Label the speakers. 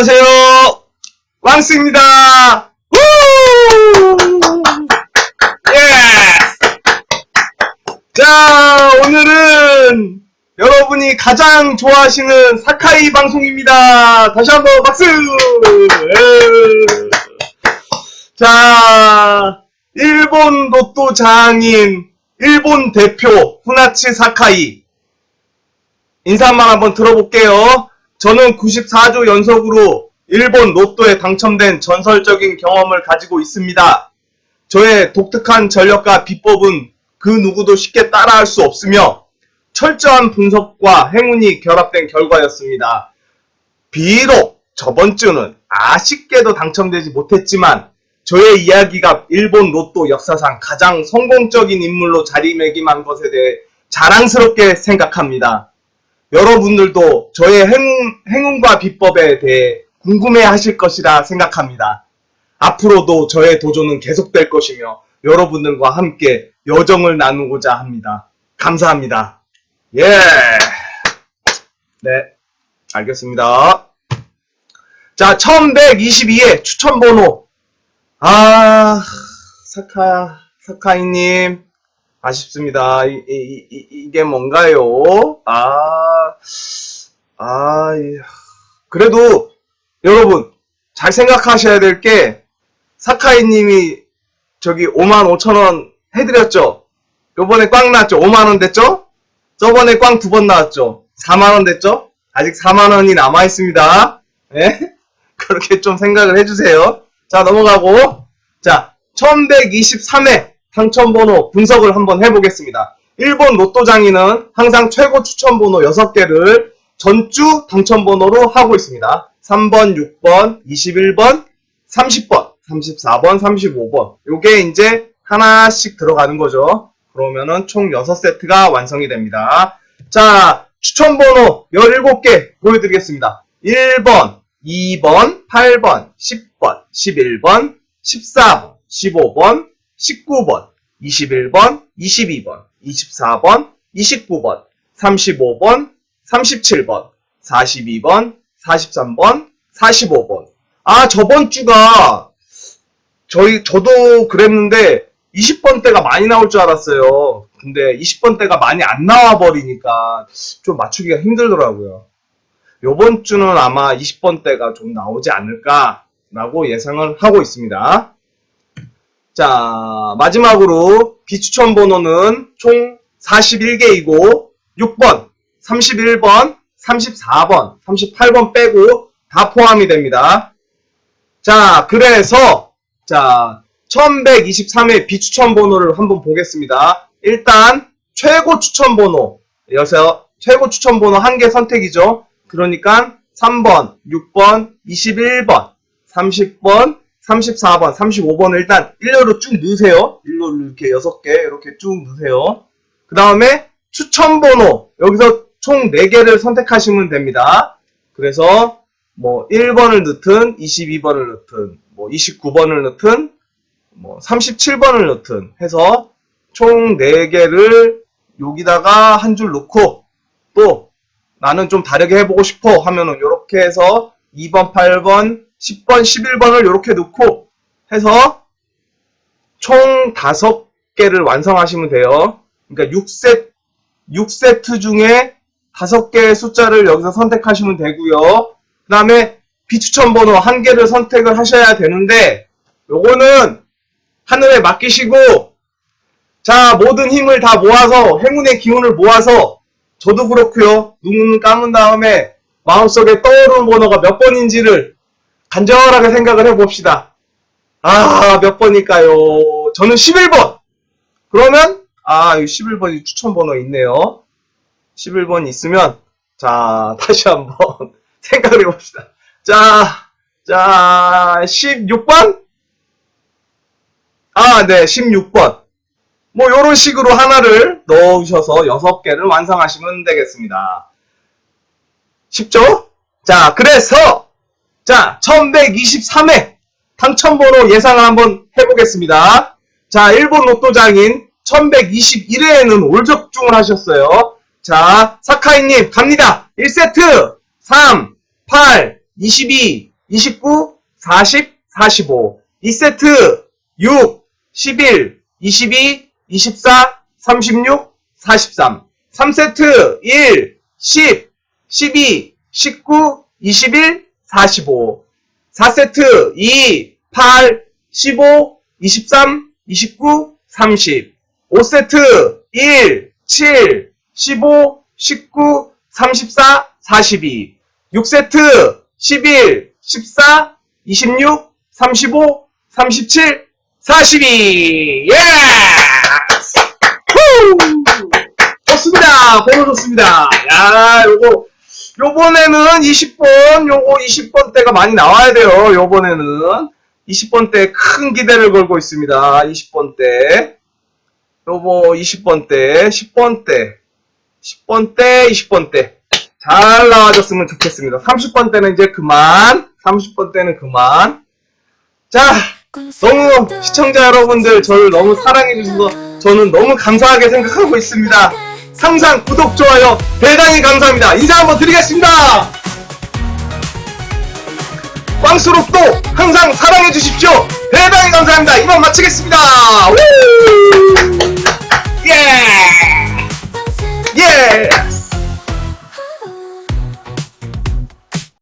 Speaker 1: 안녕하세요. 왕스입니다. 우! 예! 자, 오늘은 여러분이 가장 좋아하시는 사카이 방송입니다. 다시 한번 박수! 예. 자, 일본 로또 장인, 일본 대표, 후나치 사카이. 인사만 한번 들어볼게요. 저는 94조 연속으로 일본 로또에 당첨된 전설적인 경험을 가지고 있습니다. 저의 독특한 전력과 비법은 그 누구도 쉽게 따라할 수 없으며 철저한 분석과 행운이 결합된 결과였습니다. 비록 저번 주는 아쉽게도 당첨되지 못했지만 저의 이야기가 일본 로또 역사상 가장 성공적인 인물로 자리매김한 것에 대해 자랑스럽게 생각합니다. 여러분들도 저의 행운, 행운과 비법에 대해 궁금해 하실 것이라 생각합니다. 앞으로도 저의 도전은 계속될 것이며 여러분들과 함께 여정을 나누고자 합니다. 감사합니다. 예. 네. 알겠습니다. 자, 1122회 추천번호. 아, 사카, 사카이님. 아쉽습니다. 이, 이, 이, 이게 뭔가요? 아, 아, 이- 그래도 여러분 잘 생각하셔야 될 게 사카이님이 저기 5만 5천 원 해드렸죠? 요번에 꽝 났죠? 5만 원 됐죠? 저번에 꽝 두 번 나왔죠? 4만 원 됐죠? 아직 4만 원이 남아 있습니다. 예? 그렇게 좀 생각을 해주세요. 자 넘어가고 자 1123회 당첨번호 분석을 한번 해보겠습니다. 일본 로또 장인은 항상 최고 추천 번호 6개를 전주 당첨 번호로 하고 있습니다. 3번, 6번, 21번, 30번, 34번, 35번. 요게 이제 하나씩 들어가는 거죠. 그러면은 총 6세트가 완성이 됩니다. 자, 추천 번호 17개 보여드리겠습니다. 1번, 2번, 8번, 10번, 11번, 14번, 15번, 19번, 21번, 22번, 24번, 29번, 35번, 37번, 42번, 43번, 45번. 아, 저번 주가 저희 저도 그랬는데 20번대가 많이 나올 줄 알았어요. 근데 20번대가 많이 안 나와 버리니까 좀 맞추기가 힘들더라고요. 요번 주는 아마 20번대가 좀 나오지 않을까라고 예상을 하고 있습니다. 자, 마지막으로 비추천 번호는 총 41개이고 6번, 31번, 34번, 38번 빼고 다 포함이 됩니다. 자, 그래서 자, 1123회 비추천 번호를 한번 보겠습니다. 일단 최고 추천 번호 여기서 최고 추천 번호 한 개 선택이죠. 그러니까 3번, 6번, 21번, 30번, 34번, 35번을 일단 일렬로 쭉 넣으세요. 일렬로 이렇게 6개 이렇게 쭉 넣으세요. 그 다음에 추천 번호 여기서 총 4개를 선택하시면 됩니다. 그래서 뭐 1번을 넣든 22번을 넣든 뭐 29번을 넣든 뭐 37번을 넣든 해서 총 4개를 여기다가 한 줄 넣고 또 나는 좀 다르게 해보고 싶어 하면은 이렇게 해서 2번, 8번, 10번, 11번을 이렇게 넣고 해서 총 5개를 완성하시면 돼요. 그러니까 6세, 6세트 중에 5개의 숫자를 여기서 선택하시면 되고요. 그 다음에 비추천 번호 한 개를 선택을 하셔야 되는데 요거는 하늘에 맡기시고 자 모든 힘을 다 모아서 행운의 기운을 모아서 저도 그렇고요 눈 감은 다음에 마음속에 떠오르는 번호가 몇 번인지를 간절하게 생각을 해봅시다 아 몇 번일까요 저는 11번 그러면 아이 11번이 추천 번호 있네요 11번 있으면 자 다시 한번 생각을 해봅시다 자, 자, 16번? 아, 네, 16번. 뭐, 요런 식으로 하나를 넣으셔서 6개를 완성하시면 되겠습니다. 쉽죠? 자, 그래서, 자, 1123회 당첨번호 예상을 한번 해보겠습니다. 자, 일본 로또장인 1121회에는 올적중을 하셨어요. 자, 사카이님 갑니다. 1세트 3, 8, 22, 29, 40, 45. 2세트 6, 11, 22, 24, 36, 43. 3세트 1, 10, 12, 19, 21, 45. 4세트 2, 8, 15, 23, 29, 30. 5세트 1, 7, 15, 19, 34, 42. 6세트 11, 14, 26, 35, 37, 42. 예! 후! 좋습니다. 번호 좋습니다. 야, 요거 요번에는 20번, 요거 20번 대가 많이 나와야 돼요. 요번에는 20번 대 큰 기대를 걸고 있습니다. 20번 대. 요거 20번 대, 10번 대, 10번 대, 20번 대. 잘 나와줬으면 좋겠습니다. 30번 때는 이제 그만. 30번 때는 그만. 자, 너무 시청자 여러분들 저를 너무 사랑해 주셔서 저는 너무 감사하게 생각하고 있습니다. 항상 구독, 좋아요 대단히 감사합니다. 인사 한번 드리겠습니다. 꽝수록도 항상 사랑해 주십시오. 대단히 감사합니다. 이만 마치겠습니다. 우! 예! 예!